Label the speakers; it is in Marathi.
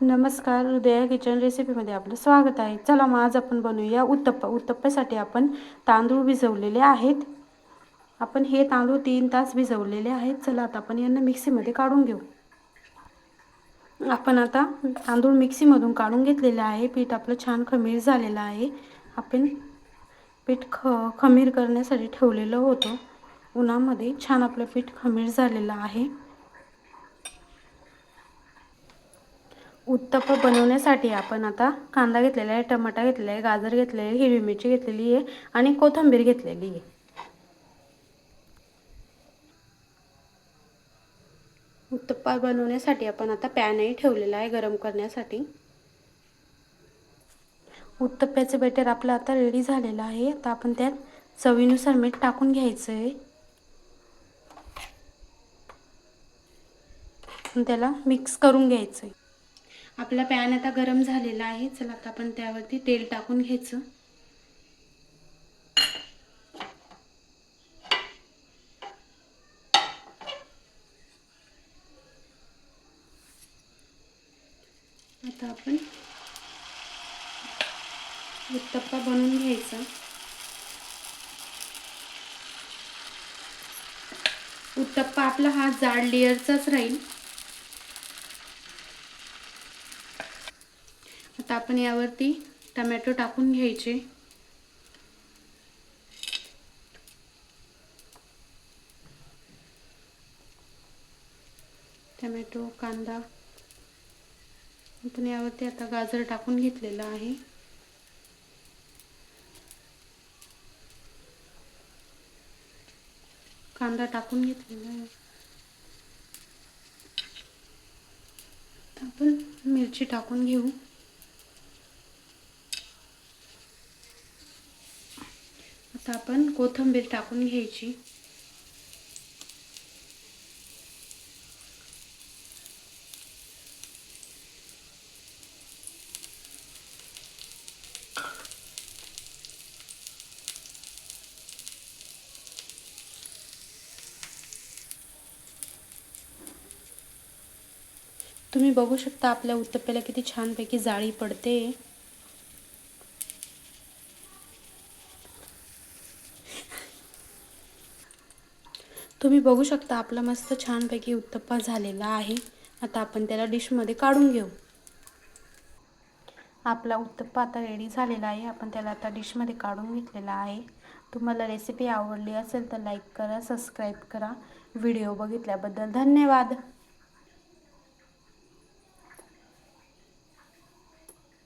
Speaker 1: नमस्कार हृदया किचन रेसिपीमध्ये आपलं स्वागत आहे. चला मग आज आपण बनवूया उत्तप्पा. उत्तप्प्यासाठी आपण तांदूळ भिजवलेले आहेत. आपण हे तांदूळ तीन तास भिजवलेले आहेत. चला आता आपण यांना मिक्सीमध्ये काढून घेऊ. आपण आता तांदूळ मिक्सीमधून काढून घेतलेलं आहे. पीठ आपलं छान खमीर झालेलं आहे. आपण पीठ ख खमीर करण्यासाठी ठेवलेलं होतं. उन्हामध्ये छान आपलं पीठ खमीर झालेलं आहे. उत्तप्पा बनवण्यासाठी आपण आता कांदा घेतलेला आहे टमाटा घेतलेला आहे गाजर घेतलेला आहे हिरवी मिरची घेतलेली आहे आणि कोथिंबीर घेतलेली आहे. उत्तप्पा बनवण्यासाठी आपण आता पॅनही ठेवलेला आहे गरम करण्यासाठी. उत्तप्प्याचं बेटर आपलं आता रेडी झालेलं आहे. आता आपण त्यात चवीनुसार मीठ टाकून घ्यायचं आहे त्याला मिक्स करून घ्यायचं आहे आपला पॅन आता गरम झालेला आहे. चला आता आपण त्यावरती तेल टाकून घ्यायचं. आता आपण उत्तप्पा बनवून घ्यायचा. उत्तप्पा आपला हा जाड लेअरचाच राहील. आता आपण यावरती टमॅटो टाकून घ्यायचे. टमॅटो कांदा. आपण यावरती आता गाजर टाकून घेतलेलं आहे. कांदा टाकून घेतलेला आहे. आपण मिरची टाकून घेऊ. आता आपण कोथिंबीर टाकून घ्यायची. तुम्ही बघू शकता आपल्या उत्तप्प्याला किती छानपैकी जाळी पडते. तुम्ही बघू शकता आपला मस्त छानपैकी उत्तप्पा झालेला आहे. आता आपण त्याला डिशमध्ये काढून घेऊ. आपला उत्तप्पा आता रेडी झालेला आहे. आपण त्याला आता डिशमध्ये काढून घेतलेला आहे. तुम्हाला रेसिपी आवडली असेल तर लाईक करा सबस्क्राईब करा. व्हिडिओ बघितल्याबद्दल धन्यवाद.